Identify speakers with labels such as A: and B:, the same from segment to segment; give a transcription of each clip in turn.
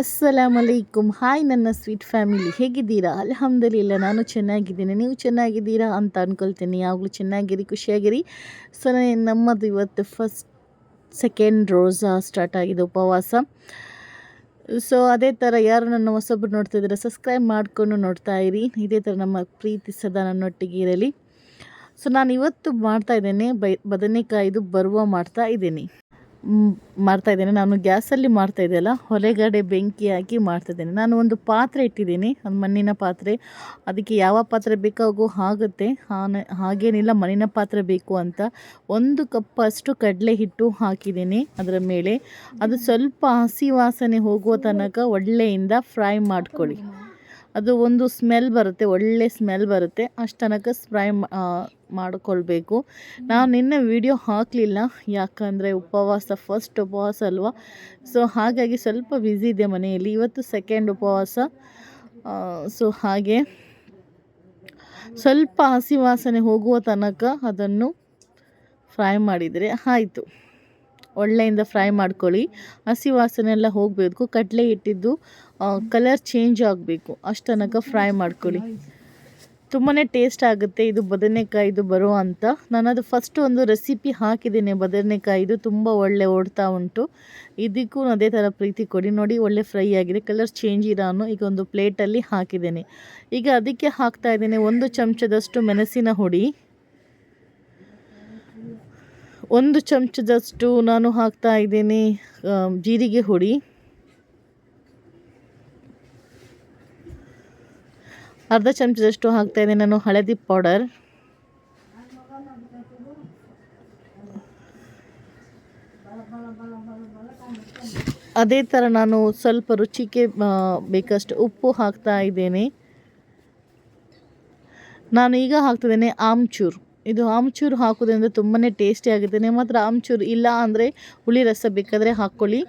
A: ಅಸ್ಸಲಾಮ್ ಅಲೈಕುಮ್ ಹಾಯ್ ನನ್ನ sweet family ಹೇಗಿದ್ದೀರಾ? ಅಲ್ಹಮ್ದುಲಿಲ್ಲ, ನಾನು ಚೆನ್ನಾಗಿದ್ದೀನಿ. ನೀವು ಚೆನ್ನಾಗಿದ್ದೀರಾ ಅಂತ ಅಂದ್ಕೊಳ್ತೀನಿ ಯಾವಾಗಲೂ ಚೆನ್ನಾಗಿರಿ, ಖುಷಿಯಾಗಿರಿ. ಸೊ ನಮ್ಮದು ಇವತ್ತು ಫಸ್ಟ್ ಸೆಕೆಂಡ್ ರೋಸಾ ಸ್ಟಾರ್ಟ್ ಆಗಿದೆ ಉಪವಾಸ. ಸೊ ಅದೇ ಥರ ಯಾರು ನನ್ನ ಹೊಸೊಬ್ಬರು ನೋಡ್ತಿದ್ದೀರಾ ಸಬ್ಸ್ಕ್ರೈಬ್ ಮಾಡಿಕೊಂಡು ನೋಡ್ತಾ ಇರಿ. ಇದೇ ಥರ ನಮ್ಮ ಪ್ರೀತಿ ಸದಾ ನನ್ನೊಟ್ಟಿಗೆ ಇರಲಿ. ಸೊ ನಾನು ಇವತ್ತು ಮಾಡ್ತಾ ಇದ್ದೇನೆ. ಬೈ, ಬದನೆಕಾಯಿದು ಬರುವ ಮಾಡ್ತಾ ಇದ್ದೀನಿ. ಮಾಡ್ತಾ ಇದ್ದೇನೆ. ನಾನು ಗ್ಯಾಸಲ್ಲಿ ಮಾಡ್ತಾ ಇದೆಯಲ್ಲ ಹೊರಗಡೆ ಬೆಂಕಿ ಹಾಕಿ ಮಾಡ್ತಾಯಿದ್ದೇನೆ ನಾನು ಒಂದು ಪಾತ್ರೆ ಇಟ್ಟಿದ್ದೀನಿ. ಒಂದು ಮಣ್ಣಿನ ಪಾತ್ರೆ. ಅದಕ್ಕೆ ಯಾವ ಪಾತ್ರೆ ಬೇಕಾಗೋ ಆಗುತ್ತೆ. ಹಾಗೇನಿಲ್ಲ, ಮಣ್ಣಿನ ಪಾತ್ರೆ ಬೇಕು ಅಂತ ಒಂದು ಕಪ್ ಅಷ್ಟು ಕಡಲೆ ಹಿಟ್ಟು ಹಾಕಿದ್ದೀನಿ ಅದರ ಮೇಲೆ. ಅದು ಸ್ವಲ್ಪ ಹಸಿ ವಾಸನೆ ಹೋಗುವ ತನಕ ಒಳ್ಳೆಯಿಂದ ಫ್ರೈ ಮಾಡ್ಕೊಳ್ಳಿ. ಅದು ಒಂದು ಸ್ಮೆಲ್ ಬರುತ್ತೆ, ಒಳ್ಳೆ ಸ್ಮೆಲ್ ಬರುತ್ತೆ. ಅಷ್ಟು ತನಕ ಸ್ಪ್ರೈ ಮಾಡಿಕೊಳ್ಬೇಕು. ನಾನು ನಿನ್ನೆ ವಿಡಿಯೋ ಹಾಕಲಿಲ್ಲ, ಯಾಕಂದರೆ ಉಪವಾಸ ಫಸ್ಟ್ ಉಪವಾಸ ಅಲ್ವಾ? ಸೊ ಹಾಗಾಗಿ ಸ್ವಲ್ಪ ಬ್ಯುಸಿ ಇದೆ ಮನೆಯಲ್ಲಿ. ಇವತ್ತು ಸೆಕೆಂಡ್ ಉಪವಾಸ. ಸೊ ಹಾಗೆ. ಸ್ವಲ್ಪ ಹಸಿ ವಾಸನೆ ಹೋಗುವ ತನಕ ಅದನ್ನು ಫ್ರೈ ಮಾಡಿದರೆ ಆಯಿತು. ಒಳ್ಳೆಯಿಂದ ಫ್ರೈ ಮಾಡ್ಕೊಳ್ಳಿ. ಹಸಿ ವಾಸನೆ ಎಲ್ಲ ಹೋಗಬೇಕು. ಕಡಲೆ ಇಟ್ಟಿದ್ದು ಕಲರ್ ಚೇಂಜ್ ಆಗಬೇಕು. ಅಷ್ಟು ತನಕ ಫ್ರೈ ಮಾಡ್ಕೊಳ್ಳಿ. ತುಂಬಾ ಟೇಸ್ಟ್ ಆಗುತ್ತೆ. ಇದು ಬದನೆಕಾಯಿದು ಬರೋ ಅಂತ. ನಾನು ಅದು ಫಸ್ಟ್ ಒಂದು ರೆಸಿಪಿ ಹಾಕಿದ್ದೀನಿ. ಬದನೆಕಾಯಿದು ತುಂಬ ಒಳ್ಳೆ ಓಡ್ತಾ ಉಂಟು. ಇದಕ್ಕೂ ಅದೇ ಥರ ಪ್ರೀತಿ ಕೊಡಿ. ನೋಡಿ, ಒಳ್ಳೆ ಫ್ರೈ ಆಗಿದೆ. ಕಲರ್ ಚೇಂಜ್ ಇರೋನು ಈಗ ಒಂದು ಪ್ಲೇಟಲ್ಲಿ ಹಾಕಿದ್ದೇನೆ. ಈಗ ಅದಕ್ಕೆ ಹಾಕ್ತಾ ಇದ್ದೀನಿ ಒಂದು ಚಮಚದಷ್ಟು ಮೆಣಸಿನ ಹುಡಿ. ಒಂದು ಚಮಚದಷ್ಟು ನಾನು ಹಾಕ್ತಾ ಇದ್ದೇನೆ ಜೀರಿಗೆ ಹುಡಿ. ಅರ್ಧ ಚಮಚದಷ್ಟು ಹಾಕ್ತಾಯಿದ್ದೀನಿ ನಾನು ಹಳದಿ ಪೌಡರ್. ಅದೇ ಥರ ನಾನು ಸ್ವಲ್ಪ ರುಚಿಗೆ ಬೇಕಷ್ಟು ಉಪ್ಪು ಹಾಕ್ತಾ ಇದ್ದೇನೆ. ನಾನು ಈಗ ಹಾಕ್ತಿದ್ದೇನೆ ಆಮ್ಚೂರು. ಇದು ಆಮ್ಚೂರು ಹಾಕೋದ್ರಿಂದ ತುಂಬಾ ಟೇಸ್ಟಿ ಆಗುತ್ತೆ. ನಿಮ್ಮ ಹತ್ರ ಆಮ್ಚೂರು ಇಲ್ಲ ಅಂದರೆ ಹುಳಿ ರಸ ಬೇಕಾದರೆ ಹಾಕ್ಕೊಳ್ಳಿ.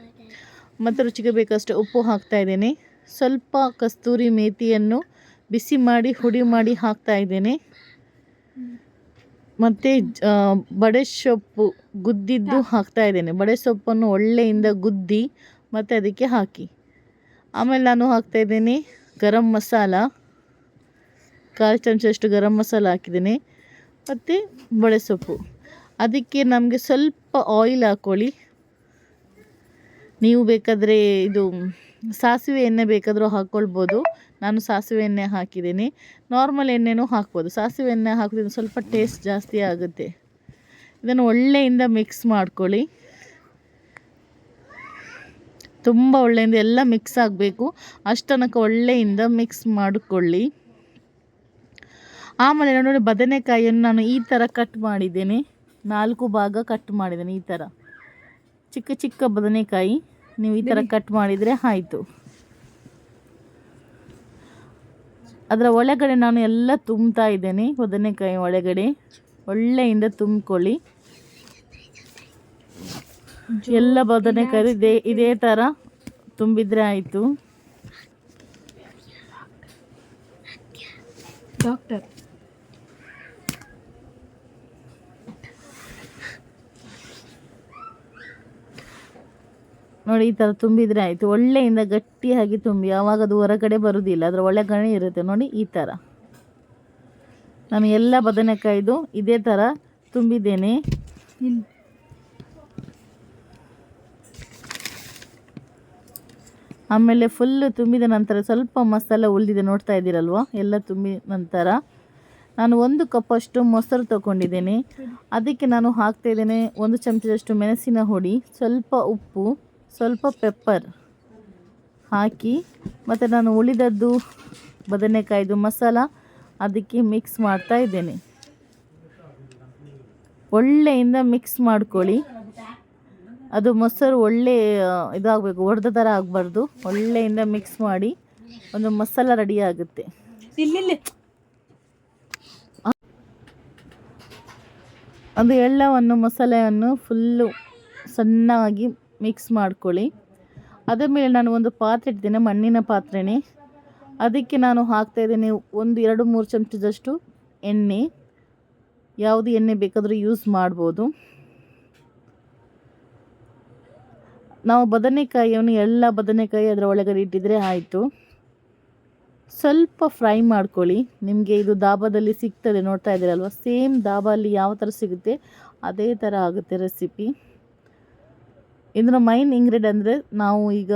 A: ಮತ್ತು ರುಚಿಗೆ ಬೇಕಷ್ಟು ಉಪ್ಪು ಹಾಕ್ತಾ ಇದ್ದೇನೆ. ಸ್ವಲ್ಪ ಕಸ್ತೂರಿ ಮೇತಿಯನ್ನು ಬಿಸಿ ಮಾಡಿ, ಹುಡಿ ಮಾಡಿ ಹಾಕ್ತಾ ಇದ್ದೇನೆ. ಮತ್ತು ಬಡೆ ಸೊಪ್ಪು ಗುದ್ದಿದ್ದು ಹಾಕ್ತಾ ಇದ್ದೇನೆ. ಬಡೆ ಸೊಪ್ಪನ್ನು ಒಳ್ಳೆಯಿಂದ ಗುದ್ದಿ ಮತ್ತು ಅದಕ್ಕೆ ಹಾಕಿ. ಆಮೇಲೆ ನಾನು ಹಾಕ್ತಾ ಇದ್ದೇನೆ ಗರಂ ಮಸಾಲ. ಕಾಲು ಚಮಚಷ್ಟು ಗರಂ ಮಸಾಲ ಹಾಕಿದ್ದೇನೆ. ಮತ್ತು ಬಳೆಸೊಪ್ಪು ಅದಕ್ಕೆ ನಮಗೆ ಸ್ವಲ್ಪ ಆಯಿಲ್ ಹಾಕ್ಕೊಳ್ಳಿ ನೀವು ಬೇಕಾದರೆ ಇದು ಸಾಸಿವೆ ಎಣ್ಣೆ ಬೇಕಾದರೂ ಹಾಕ್ಕೊಳ್ಬೋದು ನಾನು ಸಾಸಿವೆ ಎಣ್ಣೆ ಹಾಕಿದ್ದೀನಿ. ನಾರ್ಮಲ್ ಎಣ್ಣೆನೂ ಹಾಕ್ಬೋದು. ಸಾಸಿವೆ ಎಣ್ಣೆ ಹಾಕೋದ್ರಿಂದ ಸ್ವಲ್ಪ ಟೇಸ್ಟ್ ಜಾಸ್ತಿ ಆಗುತ್ತೆ. ಇದನ್ನು ಒಳ್ಳೆಯಿಂದ ಮಿಕ್ಸ್ ಮಾಡ್ಕೊಳ್ಳಿ. ತುಂಬ ಒಳ್ಳೆಯಿಂದ ಎಲ್ಲ ಮಿಕ್ಸ್ ಆಗಬೇಕು. ಅಷ್ಟನಕ ಒಳ್ಳೆಯಿಂದ ಮಿಕ್ಸ್ ಮಾಡಿಕೊಳ್ಳಿ. ಆಮೇಲೆ ನೋಡಿ ಬದನೆಕಾಯಿಯನ್ನು ನಾನು ಈ ಥರ ಕಟ್ ಮಾಡಿದ್ದೇನೆ. ನಾಲ್ಕು ಭಾಗ ಕಟ್ ಮಾಡಿದ್ದೇನೆ ಈ ಥರ. ಚಿಕ್ಕ ಚಿಕ್ಕ ಬದನೆಕಾಯಿ ನೀವು ಈ ಥರ ಕಟ್ ಮಾಡಿದರೆ ಆಯಿತು. ಅದರ ಒಳಗಡೆ ನಾನು ಎಲ್ಲ ತುಂಬ್ತಾ ಇದ್ದೇನೆ ಬದನೆಕಾಯಿ ಒಳಗಡೆ. ಒಳ್ಳೆಯಿಂದ ತುಂಬಿಕೊಳ್ಳಿ. ಎಲ್ಲ ಬದನೆಕಾಯಿ ಇದೇ ಇದೇ ಥರ ತುಂಬಿದರೆ ಆಯಿತು. ಡಾಕ್ಟರ್ ನೋಡಿ ಈ ಥರ ತುಂಬಿದರೆ ಆಯಿತು. ಒಳ್ಳೆಯಿಂದ ಗಟ್ಟಿಯಾಗಿ ತುಂಬಿ. ಆವಾಗ ಅದು ಹೊರಗಡೆ ಬರೋದಿಲ್ಲ ಅದರ ಒಳ್ಳೆ ಗಣಿ ಇರುತ್ತೆ. ನೋಡಿ ಈ ಥರ ನಾನು ಎಲ್ಲ ಬದನೆಕಾಯ್ದು ಇದೇ ಥರ ತುಂಬಿದ್ದೇನೆ. ಆಮೇಲೆ ಫುಲ್ಲು ತುಂಬಿದ ನಂತರ ಸ್ವಲ್ಪ ಮಸಾಲೆ ಉಳಿದಿದೆ ನೋಡ್ತಾ ಇದ್ದೀರಲ್ವ? ಎಲ್ಲ ತುಂಬಿದ ನಂತರ ನಾನು ಒಂದು ಕಪ್ಪಷ್ಟು ಮೊಸರು ತೊಗೊಂಡಿದ್ದೇನೆ. ಅದಕ್ಕೆ ನಾನು ಹಾಕ್ತಾಯಿದ್ದೇನೆ ಒಂದು ಚಮಚದಷ್ಟು ಮೆಣಸಿನ ಹುಡಿ ಸ್ವಲ್ಪ ಉಪ್ಪು ಸ್ವಲ್ಪ ಪೆಪ್ಪರ್ ಹಾಕಿ ಮತ್ತು ನಾನು ಉಳಿದದ್ದು ಬದನೆಕಾಯ್ದು ಮಸಾಲ ಅದಕ್ಕೆ ಮಿಕ್ಸ್ ಮಾಡ್ತಾ ಇದ್ದೇನೆ. ಒಳ್ಳೆಯಿಂದ ಮಿಕ್ಸ್ ಮಾಡ್ಕೊಳ್ಳಿ. ಅದು ಮೊಸರು ಒಳ್ಳೆ ಇದಾಗಬೇಕು ಒಡೆದ ಥರ ಆಗಬಾರ್ದು. ಒಳ್ಳೆಯಿಂದ ಮಿಕ್ಸ್ ಮಾಡಿ ಒಂದು ಮಸಾಲ ರೆಡಿ ಆಗುತ್ತೆ. ಅದು ಎಲ್ಲವನ್ನು ಮಸಾಲೆಯನ್ನು ಫುಲ್ಲು ಸಣ್ಣವಾಗಿ ಮಿಕ್ಸ್ ಮಾಡ್ಕೊಳ್ಳಿ. ಅದರ ಮೇಲೆ ನಾನು ಒಂದು ಪಾತ್ರೆ ಇಟ್ಟಿದ್ದೇನೆ, ಮಣ್ಣಿನ ಪಾತ್ರೆನೇ. ಅದಕ್ಕೆ ನಾನು ಹಾಕ್ತಾಯಿದ್ದೇನೆ ಒಂದು ಎರಡು ಮೂರು ಚಮಚದಷ್ಟು ಎಣ್ಣೆ. ಯಾವುದು ಎಣ್ಣೆ ಬೇಕಾದರೂ ಯೂಸ್ ಮಾಡ್ಬೋದು. ನಾವು ಬದನೆಕಾಯಿಯನ್ನು, ಎಲ್ಲ ಬದನೆಕಾಯಿ ಅದರ ಒಳಗಡೆ ಇಟ್ಟಿದ್ರೆ ಆಯಿತು. ಸ್ವಲ್ಪ ಫ್ರೈ ಮಾಡ್ಕೊಳ್ಳಿ. ನಿಮಗೆ ಇದು ದಾಬಾದಲ್ಲಿ ಸಿಗ್ತದೆ, ನೋಡ್ತಾ ಇದ್ದೀರಲ್ವ? ಸೇಮ್ ದಾಬಾಲ್ಲಿ ಯಾವ ಥರ ಸಿಗುತ್ತೆ, ಅದೇ ಥರ ಆಗುತ್ತೆ ರೆಸಿಪಿ ಇದರ ಮೈನ್ ಇಂಗ್ರೀಡ್ ಅಂದರೆ ನಾವು ಈಗ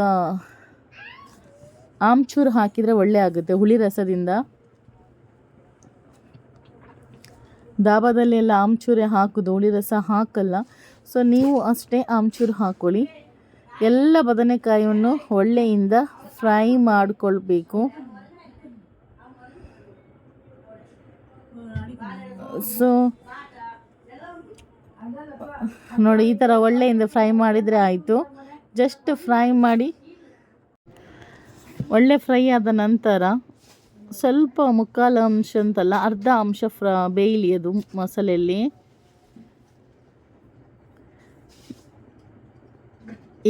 A: ಆಮ್ಚೂರು ಹಾಕಿದರೆ ಒಳ್ಳೆ ಆಗುತ್ತೆ, ಹುಳಿ ರಸದಿಂದ. ದಾಬಾದಲ್ಲಿ ಎಲ್ಲ ಆಮ್ಚೂರೆ ಹಾಕೋದು, ಹುಳಿ ರಸ ಹಾಕಲ್ಲ. ಸೊ ನೀವು ಅಷ್ಟೇ ಆಮ್ಚೂರು ಹಾಕ್ಕೊಳ್ಳಿ ಎಲ್ಲ ಬದನೆಕಾಯಿಯನ್ನು ಒಳ್ಳೆಯಿಂದ ಫ್ರೈ ಮಾಡಿಕೊಳ್ಬೇಕು. ಸೊ ನೋಡಿ, ಈ ಥರ ಒಳ್ಳೆಯಿಂದ ಫ್ರೈ ಮಾಡಿದರೆ ಆಯಿತು. ಜಸ್ಟ್ ಫ್ರೈ ಮಾಡಿ. ಒಳ್ಳೆ ಫ್ರೈ ಆದ ನಂತರ ಸ್ವಲ್ಪ ಮುಕ್ಕಾಲು ಅಂಶ ಅಂತಲ್ಲ, ಅರ್ಧ ಅಂಶ ಫ್ರ, ಬೇಯಲಿ ಅದು ಮಸಾಲೆಯಲ್ಲಿ.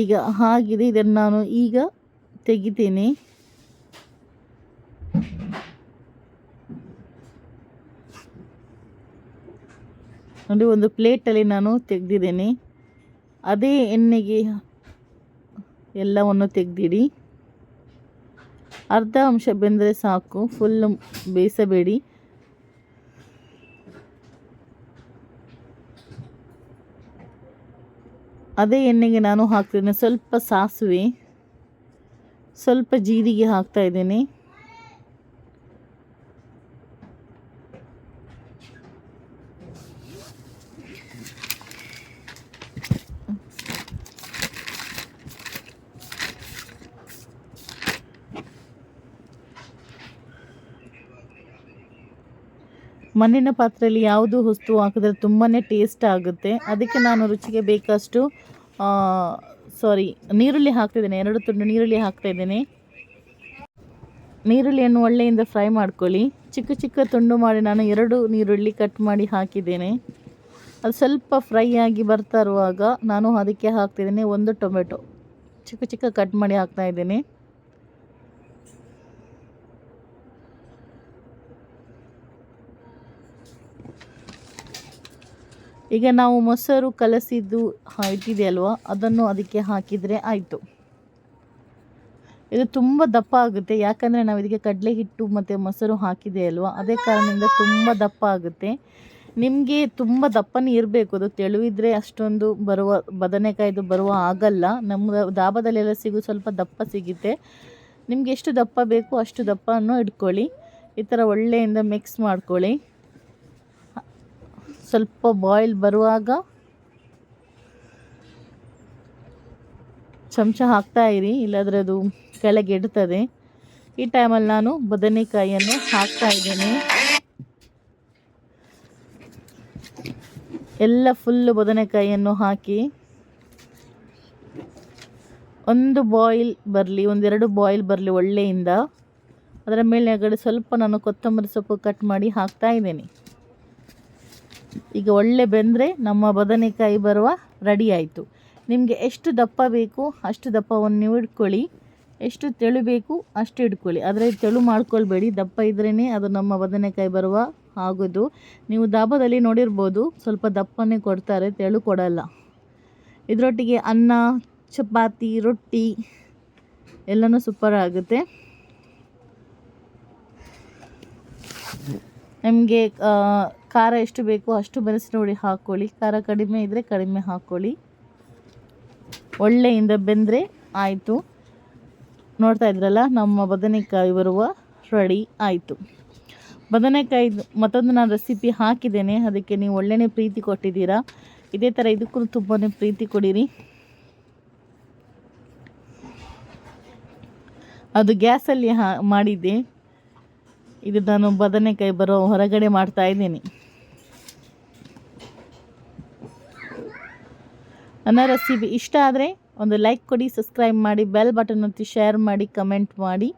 A: ಈಗ ಹಾಗಿದೆ, ಇದನ್ನು ನಾನು ಈಗ ತೆಗಿತೀನಿ. ನೋಡಿ, ಒಂದು ಪ್ಲೇಟಲ್ಲಿ ನಾನು ತೆಗೆದಿದ್ದೇನೆ. ಅದೇ ಎಣ್ಣೆಗೆ ಎಲ್ಲವನ್ನು ತೆಗೆದಿಡಿ. ಅರ್ಧ ಅಂಶ ಬೆಂದರೆ ಸಾಕು ಫುಲ್ ಬೇಯಿಸಬೇಡಿ. ಅದೇ ಎಣ್ಣೆಗೆ ನಾನು ಹಾಕ್ತಿದ್ದೇನೆ. ಸ್ವಲ್ಪ ಸಾಸಿವೆ, ಸ್ವಲ್ಪ ಜೀರಿಗೆ ಹಾಕ್ತಾ ಇದ್ದೇನೆ. ಮಣ್ಣಿನ ಪಾತ್ರೆಯಲ್ಲಿ ಯಾವುದು ವಸ್ತು ಹಾಕಿದ್ರೆ ತುಂಬಾ ಟೇಸ್ಟ್ ಆಗುತ್ತೆ. ಅದಕ್ಕೆ ನಾನು ರುಚಿಗೆ ಬೇಕಷ್ಟು ಸಾರಿ ನೀರುಳ್ಳಿ ಹಾಕ್ತಿದ್ದೇನೆ ಎರಡು ತುಂಡು ನೀರುಳ್ಳಿ ಹಾಕ್ತಾಯಿದ್ದೇನೆ ನೀರುಳ್ಳಿಯನ್ನು ಒಳ್ಳೆಯಿಂದ ಫ್ರೈ ಮಾಡ್ಕೊಳ್ಳಿ. ಚಿಕ್ಕ ಚಿಕ್ಕ ತುಂಡು ಮಾಡಿ ನಾನು ಎರಡು ನೀರುಳ್ಳಿ ಕಟ್ ಮಾಡಿ ಹಾಕಿದ್ದೇನೆ. ಅದು ಸ್ವಲ್ಪ ಫ್ರೈ ಆಗಿ ಬರ್ತಾ ಇರುವಾಗ ನಾನು ಅದಕ್ಕೆ ಹಾಕ್ತಿದ್ದೇನೆ ಒಂದು ಟೊಮೆಟೊ. ಚಿಕ್ಕ ಚಿಕ್ಕ ಕಟ್ ಮಾಡಿ ಹಾಕ್ತಾ ಈಗ ನಾವು ಮೊಸರು ಕಲಸಿದ್ದು ಇಟ್ಟಿದೆ ಅಲ್ವಾ ಅದನ್ನು ಅದಕ್ಕೆ ಹಾಕಿದರೆ ಆಯಿತು. ಇದು ತುಂಬ ದಪ್ಪ ಆಗುತ್ತೆ. ಯಾಕಂದರೆ ನಾವು ಇದಕ್ಕೆ ಕಡಲೆ ಹಿಟ್ಟು ಮತ್ತು ಮೊಸರು ಹಾಕಿದೆ ಅಲ್ವಾ? ಅದೇ ಕಾರಣದಿಂದ ತುಂಬ ದಪ್ಪ ಆಗುತ್ತೆ. ನಿಮಗೆ ತುಂಬ ದಪ್ಪನೇ ಇರಬೇಕು. ಅದು ತೆಳುವಿದ್ರೆ ಅಷ್ಟೊಂದು ಬರುವ, ಬದನೆಕಾಯ್ದು ಬರುವ ಆಗಲ್ಲ. ನಮ್ಮ ದಾಬದಲ್ಲೆಲ್ಲ ಸಿಗು ಸ್ವಲ್ಪ ದಪ್ಪ ಸಿಗುತ್ತೆ. ನಿಮಗೆ ಎಷ್ಟು ದಪ್ಪ ಬೇಕು ಅಷ್ಟು ದಪ್ಪನೂ ಇಟ್ಕೊಳ್ಳಿ. ಈ ಥರ ಒಳ್ಳೆಯಿಂದ ಮಿಕ್ಸ್ ಮಾಡ್ಕೊಳ್ಳಿ. ಸ್ವಲ್ಪ ಬಾಯ್ಲ್ ಬರುವಾಗ ಚಮಚ ಹಾಕ್ತಾ ಇರಿ, ಇಲ್ಲಾದರೆ ಅದು ಕೆಳಗೆ ಇಡ್ತದೆ. ಈ ಟೈಮಲ್ಲಿ ನಾನು ಬದನೆಕಾಯಿಯನ್ನು ಹಾಕ್ತಾ ಇದ್ದೀನಿ. ಎಲ್ಲ ಫುಲ್ಲು ಬದನೆಕಾಯಿಯನ್ನು ಹಾಕಿ ಒಂದು ಬಾಯ್ಲ್ ಬರಲಿ, ಒಂದೆರಡು ಬಾಯ್ಲ್ ಬರಲಿ ಒಳ್ಳೆಯಿಂದ. ಅದರ ಮೇಲೆಗಡೆ ಸ್ವಲ್ಪ ನಾನು ಕೊತ್ತಂಬರಿ ಸೊಪ್ಪು ಕಟ್ ಮಾಡಿ ಹಾಕ್ತಾ ಇದ್ದೇನೆ. ಈಗ ಒಳ್ಳೆ ಬೆಂದರೆ ನಮ್ಮ ಬದನೆಕಾಯಿ ಬರುವ ರೆಡಿ ಆಯಿತು. ನಿಮಗೆ ಎಷ್ಟು ದಪ್ಪ ಬೇಕು ಅಷ್ಟು ದಪ್ಪವನ್ನು ನೀವು ಇಟ್ಕೊಳ್ಳಿ. ಎಷ್ಟು ತೆಳು ಬೇಕು ಅಷ್ಟು ಇಟ್ಕೊಳ್ಳಿ. ಆದರೆ ತೆಳು ಮಾಡ್ಕೊಳ್ಬೇಡಿ. ದಪ್ಪ ಇದ್ರೇ ಅದು ನಮ್ಮ ಬದನೆಕಾಯಿ ಬರುವ ಆಗೋದು. ನೀವು ದಾಬದಲ್ಲಿ ನೋಡಿರ್ಬೋದು ಸ್ವಲ್ಪ ದಪ್ಪನೇ ಕೊಡ್ತಾರೆ, ತೆಳು ಕೊಡಲ್ಲ. ಇದರೊಟ್ಟಿಗೆ ಅನ್ನ, ಚಪಾತಿ, ರೊಟ್ಟಿ ಎಲ್ಲನೂ ಸೂಪರ್ ಆಗುತ್ತೆ. ನಿಮಗೆ ಖಾರ ಎಷ್ಟು ಬೇಕೋ ಅಷ್ಟು ಬೆರೆಸಿ ನೋಡಿ ಹಾಕ್ಕೊಳ್ಳಿ ಖಾರ ಕಡಿಮೆ ಇದ್ದರೆ ಕಡಿಮೆ ಹಾಕ್ಕೊಳ್ಳಿ ಒಳ್ಳೆಯಿಂದ ಬೆಂದರೆ ಆಯಿತು. ನೋಡ್ತಾ ಇದ್ರಲ್ಲ, ನಮ್ಮ ಬದನೆಕಾಯಿ ಬರುವ ರೆಡಿ ಆಯಿತು. ಬದನೆಕಾಯಿ ಮತ್ತೊಂದು ನಾನು ರೆಸಿಪಿ ಹಾಕಿದ್ದೇನೆ. ಅದಕ್ಕೆ ನೀವು ಒಳ್ಳೆಯ ಪ್ರೀತಿ ಕೊಟ್ಟಿದ್ದೀರಾ. ಇದೇ ಥರ ಇದಕ್ಕೂ ತುಂಬಾ ಪ್ರೀತಿ ಕೊಡಿರಿ. ಅದು ಗ್ಯಾಸಲ್ಲಿ ಹಾ ಮಾಡಿದ್ದೆ. ಇದು ನಾನು ಬದನೆಕಾಯಿ ಬರೋ ಹೊರಗಡೆ ಮಾಡ್ತಾ ಇದ್ದೀನಿ. ನನ್ನ ರೆಸಿಪಿ ಇಷ್ಟ ಆದರೆ ಒಂದು ಲೈಕ್ ಕೊಡಿ ಸಬ್ಸ್ಕ್ರೈಬ್ ಮಾಡಿ ಬೆಲ್ ಬಟನ್ ಒತ್ತಿ ಶೇರ್ ಮಾಡಿ ಕಮೆಂಟ್ ಮಾಡಿ.